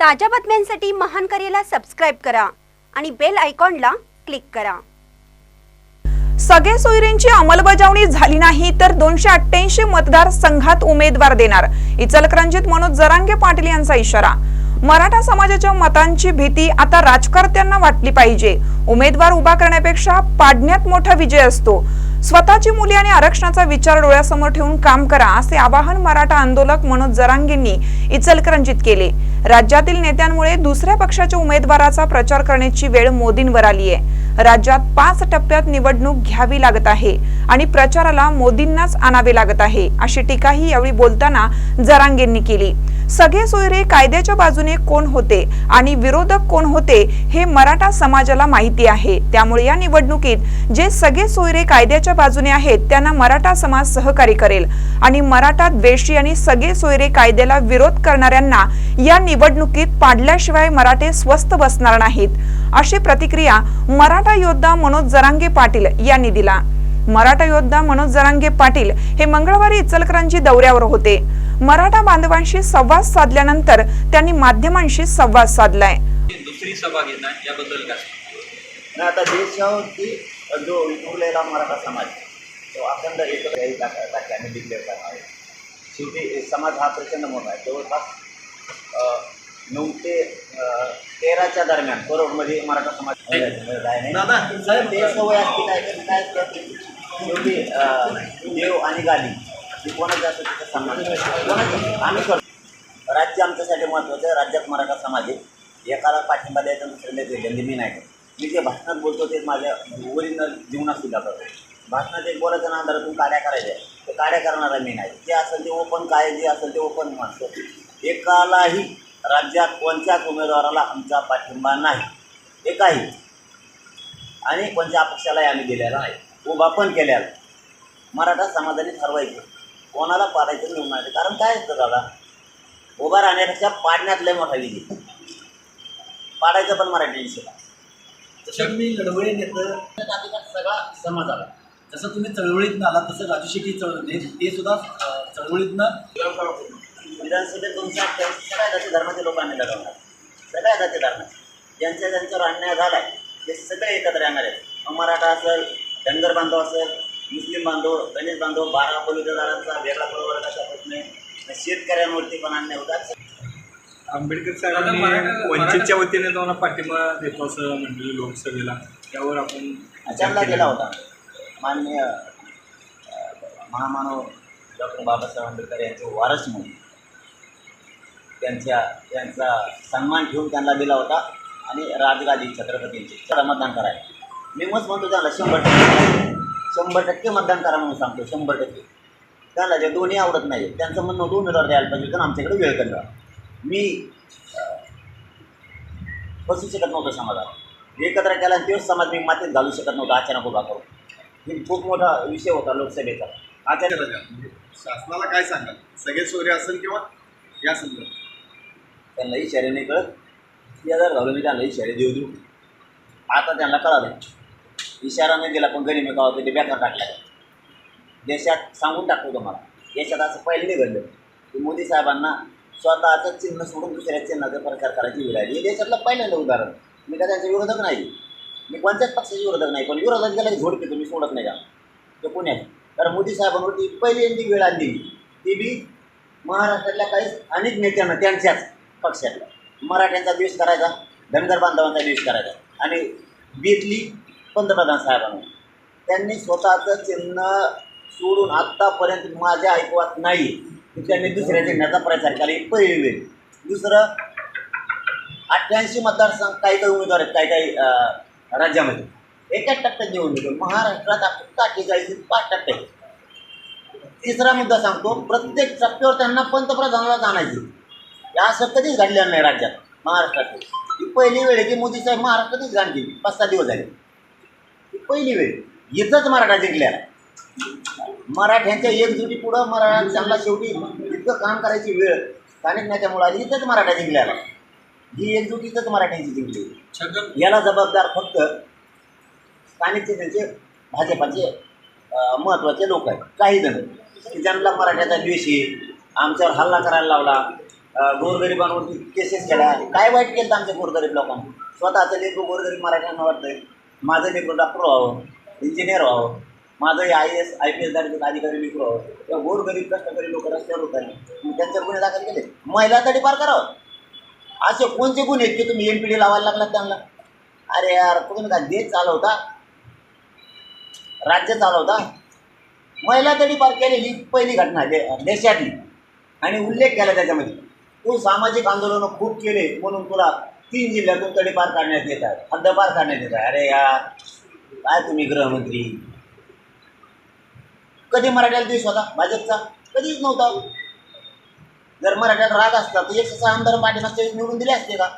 ताज्या बातम्यांसाठी महान करेला सबस्क्राईब करा आणि बेल आयकॉनला क्लिक करा. सगळे सोयरींची अंमलबजावणी झाली नाही तर दोनशे अठ्ठ्याऐंशी मतदार संघात उमेदवार देणार. इचलकरंजीत मनोज जरांगे पाटील यांचा इशारा. मराठा समाजाच्या मतांची भीती आता राजकर्त्यांना वाटली पाहिजे. उमेदवार उभा करण्यापेक्षा पाडण्यात मोठा विजय असतो. स्वतःची मुली आणि आरक्षणाचा विचार डोळ्यासमोर ठेवून काम करा असे आवाहन मराठा आंदोलक मनोज जरांगेंनी इचलकरंजीत केले. राज्यातील नेत्यांमुळे दुसऱ्या पक्षाच्या उमेदवाराचा प्रचार करण्याची वेळ मोदींवर आली आहे राज्यात पाच टप्प्यात निवडणूक घ्यावी लागत आहे आणि प्रचाराला मोदींनाच आणावे लागत आहे अशी टीकाही यावेळी बोलताना जरांगेंनी केली. सगळे सोयरे कायद्याच्या बाजूने कोण होते आणि विरोधक कोण होते हे मराठा समाजाला माहिती आहे. त्यामुळे या निवडणुकीत जे सगळे सोयरे कायद्याच्या बाजूने आहेत त्यांना मराठा समाज सहकार्य करेल आणि मराठा द्वेषी आणि सगळे सोयरे कायद्याला विरोध करणाऱ्यांना या निवडणुकीत पाडल्याशिवाय मराठे स्वस्थ बसणार नाहीत. अशी प्रतिक्रिया मराठा योद्धा मनोज जरांगे पाटील यांनी दिला. मराठा योद्धा मनोज जरांगे पाटील हे मंगळवारी इचलकरंजी दौऱ्यावर होते. मराठा बांधवांशी संवाद साधल्यानंतर त्यांनी माध्यमांशी संवाद साधलाय. दुसरी सभा घेणार याबद्दल काय? आणि आता देशावरती जो विखुरलेला मराठा समाज तो अखंड एकत्र डिक्लेअर करणार आहे. शेवटी समाज हा प्रचंड मोठा आहे. जवळपास नऊ ते तेराच्या दरम्यान करोडमध्ये मराठा समाज ते सवय असते काय काय शेवटी देव आणि गाली ही कोणाचं असतं तिचा सन्मान आम्ही करतो. राज्य आमच्यासाठी महत्त्वाचं आहे. राज्यात मराठा समाज आहे. एकाला पाठिंबा द्यायचा दुसऱ्याला द्यायचं. मी नाही करत. मी जे भाषणात बोलतो ते माझ्या ओरिजिनल जीवनात सुद्धा करतो. भाषणात एक बोलायचं ना अंधारातून काड्या करायच्या. ते काड्या करणारा मी नाही. जे असेल ते ओपन काय जे असेल ते ओपन मानतो एकालाही राज्यात कोणत्याच उमेदवाराला आमचा पाठिंबा नाही. हे काही. आणि कोणत्या पक्षालाही आम्ही दिलेला नाही. उभा पण केलेला मराठा समाजाने ठरवायचं. कोणाला पाडायचं निवडून कारण काय असतं दादा? उभा राहण्यापेक्षा पाडण्यात लय मोठा विधी पाडायचं पण मराठी विषय. जसं तुम्ही लढवळीत येतं सगळा समाज आला. जसं तुम्ही चळवळीतनं आला तसं राजू शेट्टी चळवळ ते सुद्धा चळवळीतनं विधानसभेत अठ्ठ्याऐंशी सगळ्या जाती धर्माच्या लोकांनी लढवणार सगळ्या जाती धर्माचे. ज्यांच्या ज्यांच्यावर अन्याय झाला आहे ते सगळे एकत्र येणार आहेत. मग मराठा असेल धनगर बांधव असेल मुस्लिम बांधव दलित बांधव बारा बलुतेदारांचा वेगळा प्रवर्गाचा प्रश्न आहे. शेतकऱ्यांवरती पण अन्याय होतात. आंबेडकर साहेबांनी वंचितच्या वतीने तुम्हाला पाठिंबा देतो असं म्हटलेलं लोकसभेला. त्यावर आपण त्यांना दिला होता. माननीय महामानव डॉक्टर बाबासाहेब आंबेडकर यांचे वारस म्हणून त्यांच्या त्यांचा सन्मान ठेवून त्यांना दिला होता. आणि राजगादी छत्रपतींचे. मतदान करायला मी मग म्हणतो त्यांना शंभर टक्के. शंभर टक्के मतदान करा म्हणून सांगतो शंभर टक्के. त्यांना जे दोन्ही आवडत नाही त्यांचं म्हणणं दोन हजार द्यायला पाहिजे तर आमच्याकडे वेळ कमी मी बसू शकत नव्हतं समाजात. एकत्र केला आणि समाज मी मातीत घालू शकत नव्हता अचानक उभा करून. ही खूप मोठा विषय होता लोकसभेचा. अचानक म्हणजे शासनाला काय सांगाल? सगळे सोयरे असेल किंवा या संदर्भात? त्यांना इशारे नाही कळत ती जर झालो मी त्यांना इशारे देऊ देऊ. आता त्यांना कळालं. इशारा नाही दिला पण गणिमी का होते ते बेकार टाकल्या देशात सांगून टाकतो तुम्हाला. देशात असं पहिले नाही घडलं. की मोदी साहेबांना स्वतःचं चिन्ह सोडून दुसऱ्या चिन्हाचा प्रचार करायची वेळ आली. हे देशातलं पहिल्यांदा उदाहरण. मी का त्यांच्या विरोधक नाही. मी पंचायत पक्षाचे विरोधक नाही. पण विरोधात गेला की झोड घेतो मी सोडत नाही का? ते कोणी आहे? कारण मोदी साहेबांवरती पहिल्यांदी वेळ आणली ती बी महाराष्ट्रातल्या काही अनेक नेत्यांना त्यांच्याच. पक्षातला. मराठ्यांचा द्वेष करायचा धनगर बांधवांचा द्वेष करायचा. आणि बीतली पंतप्रधान साहेबांना त्यांनी स्वतःचं चिन्ह सोडून आत्तापर्यंत माझ्या ऐकवात नाही. त्यांनी दुसऱ्या चिन्हाचा प्रचार केला ही पहिली वेळ. दुसरं अठ्ठ्याऐंशी मतदारसंघ काही काही उमेदवार आहेत काही काही अं, राज्यामध्ये. एकाच टप्प्यात निवडणूक महाराष्ट्रात फक्त अठ्ठेचाळीस पाच टप्पे तिसरा मुद्दा सांगतो प्रत्येक टप्प्यावर त्यांना पंतप्रधानाला जाणायचे. हे असं कधीच घडलेलं नाही राज्यात महाराष्ट्रात ही पहिली वेळ आहे की मोदी साहेब महाराष्ट्रातच गाण केली पाच सहा दिवस झाले. ही पहिली वेळ इथंच मराठा जिंकल्या. मराठ्यांच्या एकजुटी पुढं मराठ्यांना शेवटी. इतकं काम करायची वेळ स्थानिक नेत्यामुळे आली इथंच मराठा जिंकल्याला. ही एकजुटीतच मराठ्यांची जिंकली. याला जबाबदार फक्त स्थानिकचे त्यांचे भाजपाचे महत्त्वाचे लोक आहेत. काही जण. की ज्यांना मराठ्याचा द्वेष आहे आमच्यावर हल्ला करायला लावला गोरगरिबांवरती केसेस केल्या काय वाईट केलं आमच्या गोरगरीब लोकांना? स्वतःचं लेकरू गोरगरीब मराठ्यांना वाटतंय. माझं लेकरू डॉक्टर व्हावं इंजिनियर व्हावं माझं I S I P S अधिकारी लेकरू व्हावं. किंवा गोरगरीब कष्टकरी लोक रस्त्यावर उतरले. त्यांच्यावर गुन्हे दाखल केले. महिला तडी पार करावं. असे कोणते गुन्हे आहेत की तुम्ही एन पी डी लावायला लागलात त्यांना? अरे यार तुम्ही का देश चालवता? राज्य चालवता? महिला तडी पार केलेली पहिली घटना दे देशातली. आणि उल्लेख केला त्याच्यामध्ये. तू सामाजिक आंदोलनं खूप केले म्हणून तुला तीन जिल्ह्यातून तडीपार काढण्यात येत आहे हद्दपार काढण्यात येत आहे अरे यार काय तुम्ही गृहमंत्री? कधी मराठ्याला देश होता? भाजपचा? कधीच नव्हता. जर मराठ्याला राग असता तर एकशे सहा आमदार पाठीमागच्या निवडून दिले असते का?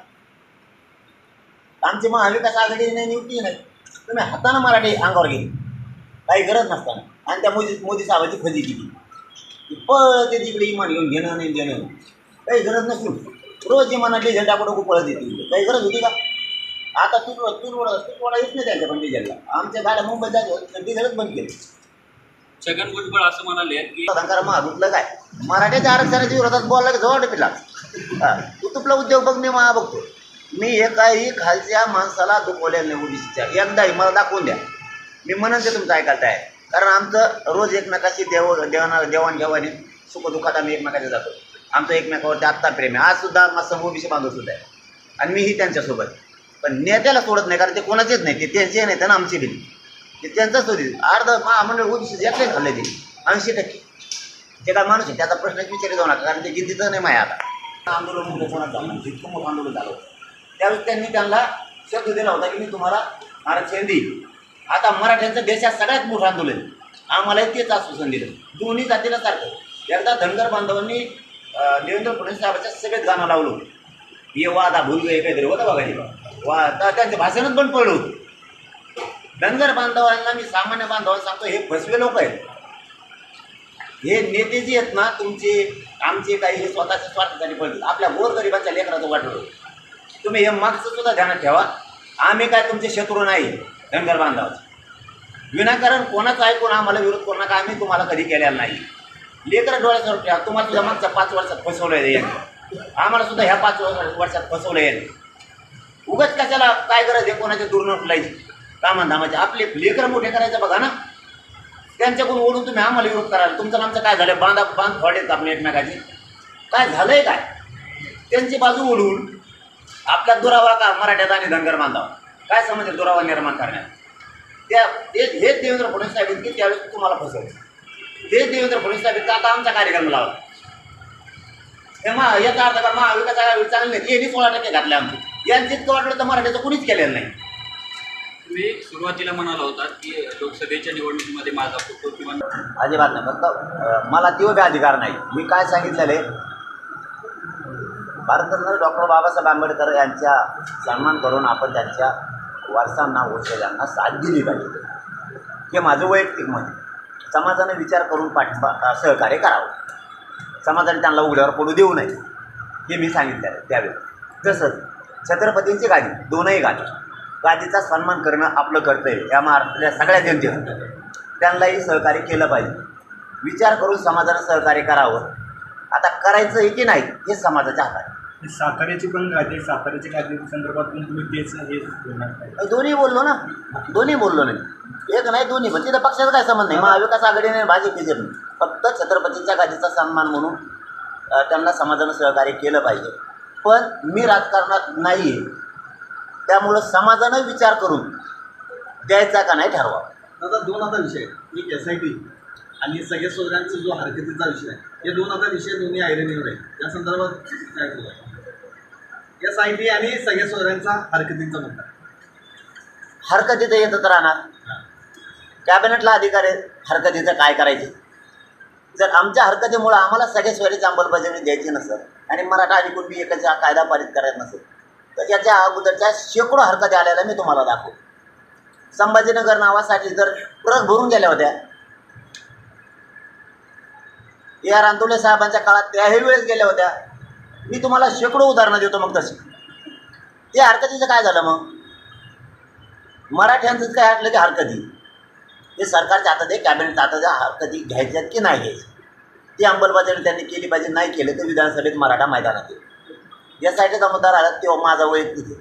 आमची महाविकास आघाडी नाही निवडली नाही तुम्ही हातानं मराठी अंगावर गेली. काही गरज नसताना. आणि त्या मोदी मोदी साहेबाची फजी केली. ती पळते तिकडे इमान घेऊन घेणं नाही देणं. काही गरज नसून रोज इमाना डिझेल टाकून पळत येते. काही गरज होती का? आता तू तुरवडा तुरवडा येत नाही त्यांच्या पण डिझेलला. आमच्या गाड्या मुंबईत जायचं डिझेलच बंद केले. छगन भुजबळ असं म्हणाले की महागुतलं काय मराठ्याच्या आरक्षणाच्या विरोधात बोलला की जवळ पिला तू तुपला उद्योग बघ मी मा बघतो. मी एकाही खालच्या माणसाला दुखवलेलं नाही ओबीसीच्या. एकदाही मला दाखवून द्या. मी म्हणून ते तुमचं ऐकायचं आहे. कारण आमचं रोज एकमेकाशी देव देवाना देवाणघेवाणी सुखदुःखात आम्ही एकमेकाच्या जातो. आमचं एकमेकावरती आत्ता प्रेम आहे. आज सुद्धा माझं ओबीसी बांधव सुद्धा आहे आणि मीही त्यांच्यासोबत. पण नेत्याला सोडत नाही कारण ते कोणाचेच नाही. ते त्यांचे नाही त्यांना आमची बी ते त्यांचंच होती अर्ध महामंडळ ओबीसी एकले खाल्ले ते ऐंशी टक्के. ते काय माणूस आहे त्याचा प्रश्नच विचारले जाऊ नका कारण ते जिद्दीचं नाही माया आता. आंदोलन मोठं कोणाचं जितकं मोठं आंदोलन झालं त्यावेळी त्यावेळेस त्यांनी त्यांना शब्द दिला होता की मी तुम्हाला आरक्षण देईल आता मराठ्यांचं देशात सगळ्यात मोठं आंदोलन आम्हालाही तेच आश्वासन दिलं. दोन्ही जातीला सारखं. एकदा धनगर बांधवांनी देवेंद्र फडणवीस साहेबांच्या सगळेच गाणं लावलं होतं. ये वादा भूल गे काहीतरी होतं बघा हे. वा तर त्यांचं भाषणच पण पडलं होतं. धनगर बांधवांना मी सामान्य बांधवांना सांगतो हे फसवे लोक आहेत. हे नेते जे आहेत ना तुमचे आमचे काही हे स्वतःच्या स्वार्थासाठी पडतील आपल्या गोरगरिबांच्या लेकराचं वाटलं तुम्ही हे मागचं सुद्धा ध्यानात ठेवा. आम्ही काय तुमचे शत्रू नाही धनगर बांधवाचे. विनाकारण कोणाचं ऐकून आम्हाला विरोध करू नका आम्ही तुम्हाला कधी केलेला नाही. लेकरं डोळ्यासमोर ठेवा. तुम्हाला सुद्धा मागच्या पाच वर्षात फसवलं आहे आम्हाला सुद्धा ह्या पाच वर्षात फसवलं येईल उगाच कशाला काय गरज आहे? कोणाच्या दूर फुलायची कामाधामाचे. आपले लेकरं मोठे करायचं बघा ना. त्यांच्याकडून ओढून तुम्ही आम्हाला विरोध कराल. तुमचं आमचं काय झालं बांधा बांध फोडेत आपले एकमेकाची. काय झालंय काय? त्यांची बाजू ओढून आपल्या दुरावा का मराठ्यात आणि धनगर बांधावा? काय समजेल दुरावा निर्माण करण्यात? त्या ते हेच देवेंद्र फडणवीस साहेब की त्यावेळेस तुम्हाला फसवलं? तेच देवेंद्र फडणवीस साहेब आता आमचा कार्यक्रम लावला हे मा याचा अर्थ का महाविकास आघाडी चांगले नाही यांनी सोळा टक्के घातले आमचे. यांचे इतकं वाटलं तर मराठ्याचं कुणीच केलेलं नाही. तुम्ही सुरुवातीला म्हणाला होता की लोकसभेच्या निवडणुकीमध्ये माझा फोटो किंवा अजिबात नाही फक्त मला तो बी अधिकार नाही. मी काय सांगितलेलं आहे? भारतरत्न डॉक्टर बाबासाहेब आंबेडकर यांच्या सन्मान करून आपण त्यांच्या वारसांना वंशजांना साथ दिली पाहिजे. हे माझं वैयक्तिक मत आहे. समाजाने विचार करून पाठिंबा सहकार्य करावं. समाजाने त्यांना उघड्यावर पडू देऊ नये हे मी सांगितलेलं त्यावेळी. तसंच छत्रपतींची गादी दोनही गादी. गादीचा सन्मान करणं आपलं कर्तव्य या महाराष्ट्रातल्या सगळ्या जनतेनं त्यांनाही सहकार्य केलं पाहिजे. विचार करून समाजाला सहकार्य करावं. आता करायचं आहे की नाही हे समाजाच्या हातात आहे. साताऱ्याची पण गादी साताऱ्याच्या गादी संदर्भात पण तुम्ही तेच हे बोलणार काय? दोन्ही बोललो ना. दोन्ही बोललो नाही. एक नाही दोन्ही. पण तिथं पक्षाचा काय संबंध नाही. महाविकास आघाडीने भाजप बीजेपी. नाही फक्त छत्रपतींच्या गादीचा सन्मान म्हणून त्यांना समाजानं सहकार्य केलं पाहिजे. पण मी राजकारणात नाही आहे त्यामुळं समाजानं विचार करून द्यायचा का नाही ठरवा. दादा दोन आता विषय. एक एस आय टी आणि सगळ्या सोयऱ्यांचा जो हरकतीचा विषय आहे हे दोन आता विषय दोन्ही आयरनीवर आहे. या संदर्भात काय बोला एस आय टी आणि सगळ्या सोयऱ्यांचा हरकतीचा मुद्दा. हरकतीचं येतच राहणार. कॅबिनेटला अधिकार हरकतीचं काय करायचे? जर आमच्या हरकतीमुळं आम्हाला सगळ्या सोयरीची अंमलबजावणी द्यायची नसेल आणि मराठा आणि कुणबी एकाचा कायदा पारित करायचा नसेल तर याच्या अगोदरच्या शेकडो हरकती आलेल्या मी तुम्हाला दाखवू संभाजीनगर नावासाठी जर ट्रक भरून गेल्या होत्या आर अंतुले साहेबांच्या काळात त्याही वेळेस गेल्या होत्या. मी तुम्हाला शेकडो उदाहरणं देतो मग तशी ते हरकतीचं काय झालं मग? मराठ्यांचंच काय हटलं की हरकती. हे सरकारच्या हातात आहे कॅबिनेटच्या हातात आहे हरकती घ्यायच्यात की नाही घ्यायची ती अंमलबजावणी त्यांनी केली पाहिजे नाही केलं तर विधानसभेत मराठा मैदानात येईल. या साईडचा जमदार आला तेव्हा माझा वैयक्तिक आहे.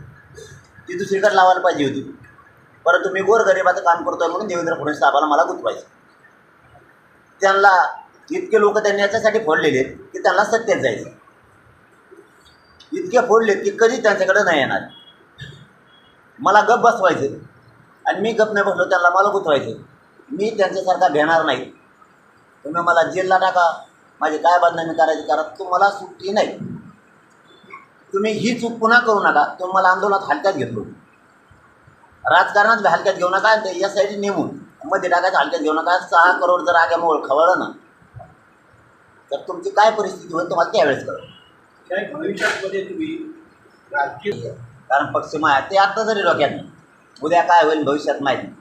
ती दुसरीकडे लावायला पाहिजे होती. परंतु मी गोरगरिबाचं काम करतोय म्हणून देवेंद्र फडणवीस साहेबाला मला गुंतवायचं. त्यांना इतके लोक त्यांनी याच्यासाठी फोडलेले आहेत की त्यांना सत्तेत जायचं. इतके फोडले की कधी त्यांच्याकडे नाही येणार. मला गप बसवायचे. आणि मी गप नाही बसलो त्यांना मला गुंतवायचं. मी त्यांच्यासारखा घेणार नाही. तुम्ही मला जेलला टाका. माझी काय बदनामी करायची? करा तुम्हाला सुट्टी नाही. तुम्ही ही चूक पुन्हा करू नका. तुम्ही मला आंदोलनात हलक्यात घेतलो. राजकारणात बी हलक्यात घेऊ नका. आणि ते या साईड नेमून मध्ये टाकायचं हलक्यात घेऊ नका. सहा करोड जर आग्यामुळे खवळलं ना. तर तुमची काय परिस्थिती होईल तुम्हाला त्यावेळेस कळलं. काय भविष्यामध्ये तुम्ही राजकीय कारण पक्ष माया ते आत्ता जरी डोक्यात नाही. उद्या काय होईल भविष्यात माहीत नाही.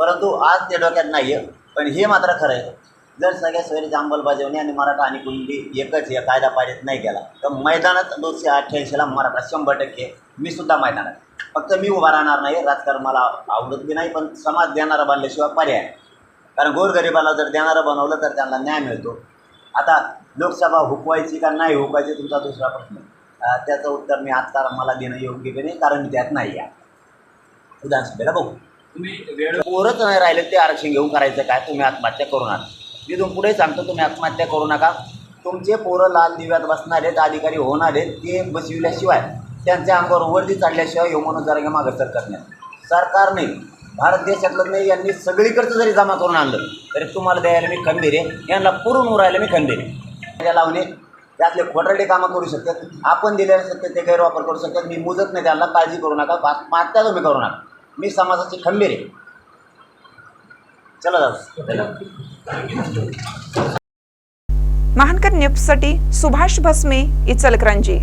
परंतु आज ते डोक्यात नाही आहे पण हे मात्र खरं आहे जर सगळ्या सोयरीची अंमलबजावणी आणि मराठा आणि कुणबी एकच या कायदा पारित नाही केला तर मैदानात दोनशे अठ्ठ्याऐंशीला मराठा शंभर टक्के. मी सुद्धा मैदानात फक्त मी उभा राहणार नाही राजकारण मला आवडत बी नाही पण समाज देणारा बनल्याशिवाय पर्याय कारण गोरगरिबाला जर देणारं बनवलं तर त्यांना न्याय मिळतो. आता लोकसभा हुकवायची का नाही हुकवायची तुमचा दुसरा प्रश्न. त्याचं उत्तर मी आता मला देणं योग्य बी नाही कारण त्यात नाही आहे. विधानसभेला बघू. तुम्ही वेळ पोरच नाही राहिले ते आरक्षण घेऊन करायचं काय? तुम्ही आत्महत्या करू नका. मी तुम्ही पुढे सांगतो तुम्ही आत्महत्या करू नका. तुमचे पोरं लाल दिव्यात बसणारे अधिकारी होणारे ते बसविल्याशिवाय त्यांच्या अंगावर वर्दी चढल्याशिवाय ह्यो म्हणून जरा मागं सरकार नाही. सरकारने भारत देशातलं नाही यांनी सगळीकडचं जरी जमा करून आणलं तरी तुम्हाला द्यायला मी खंबीर आहे. यांना पुरून उरायला मी खंबीर आहे. लावणे त्यातले खोटरडे कामं करू शकतात आपण दिलेले शकतात ते गैरवापर करू शकतात. मी मुजत नाही त्यांना काळजी करू नका आत्महत्या तुम्ही करू नका. मी समाजाची खंबीर आहे. चला जाऊ. धन्यवाद महानकर न्यूजसाठी सुभाष भस्मे इचलकरांजी.